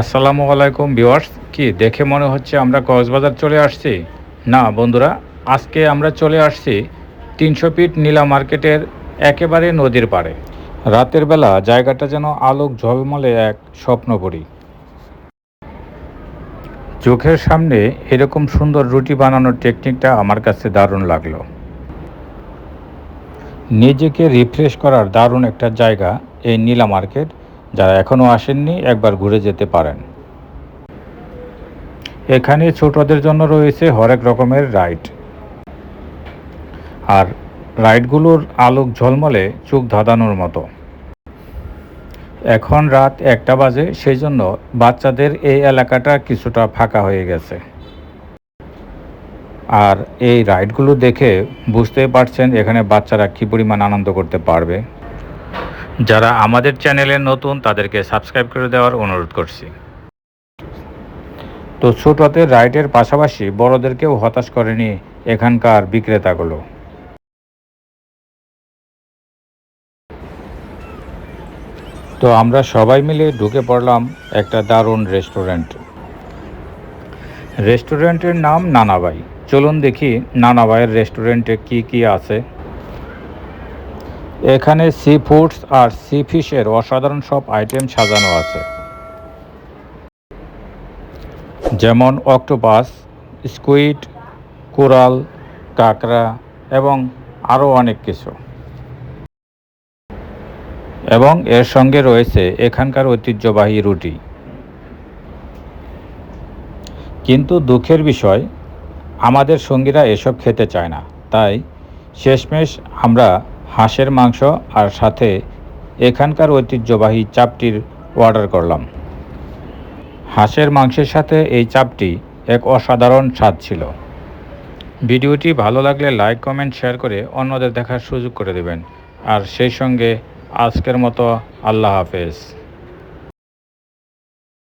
আসসালামু আলাইকুম ভিউয়ার্স। কি, দেখে মনে হচ্ছে আমরা কক্সবাজার চলে আসছি? না বন্ধুরা, আজকে আমরা চলে আসছি তিনশো ফিট নীলা মার্কেটের একেবারে নদীর পাড়ে। রাতের বেলা জায়গাটা যেন আলোক ঝলমলে এক স্বপ্নপুরী চোখের সামনে এরকম সুন্দর রুটি বানানোর টেকনিকটা আমার কাছে দারুণ লাগল। নিজেকে রিফ্রেশ করার দারুণ একটা জায়গা এই নীলা মার্কেট। যারা এখনও আসেননি একবার ঘুরে যেতে পারেন। এখানে ছোটদের জন্য রয়েছে হরেক রকমের রাইড। আর রাইডগুলোর আলোক ঝলমলে চোখ ধাঁধানোর মতো। এখন রাত একটা বাজে সেই জন্য বাচ্চাদের এই এলাকাটা কিছুটা ফাঁকা হয়ে গেছে। আর এই রাইডগুলো দেখে বুঝতেই পারছেন এখানে বাচ্চারা কী পরিমাণ আনন্দ করতে পারবে। যারা আমাদের চ্যানেলে নতুন, তাদেরকে সাবস্ক্রাইব করে দেওয়ার অনুরোধ করছি। তো ছোটদের রাইডের পাশাপাশি বড়দেরকেও হতাশ করেনি এখানকার বিক্রেতাগুলো। তো আমরা সবাই মিলে ঢুকে পড়লাম একটা দারুণ রেস্টুরেন্ট। রেস্টুরেন্টের নাম নানাবাই। চলুন দেখি নানাবাইয়ের রেস্টুরেন্টে কি কি আছে। এখানে সি ফুডস আর সি ফিশের অসাধারণ সব আইটেম সাজানো আছে। যেমন অক্টোপাস স্কুইড কোরাল, কাঁকড়া এবং আরও অনেক কিছু। এবং এর সঙ্গে রয়েছে এখানকার ঐতিহ্যবাহী রুটি। কিন্তু দুঃখের বিষয়, আমাদের সঙ্গীরা এসব খেতে চায় না। তাই শেষমেশ আমরা হাঁসের মাংস আর সাথে এখানকার ঐতিহ্যবাহী চাপটির অর্ডার করলাম। হাঁসের মাংসের সাথে এই চাপটি এক অসাধারণ স্বাদ ছিল। ভিডিওটি ভালো লাগলে লাইক কমেন্ট শেয়ার করে অন্যদের দেখার সুযোগ করে দেবেন। আর সেই সঙ্গে আজকের মতো আল্লাহ হাফেজ।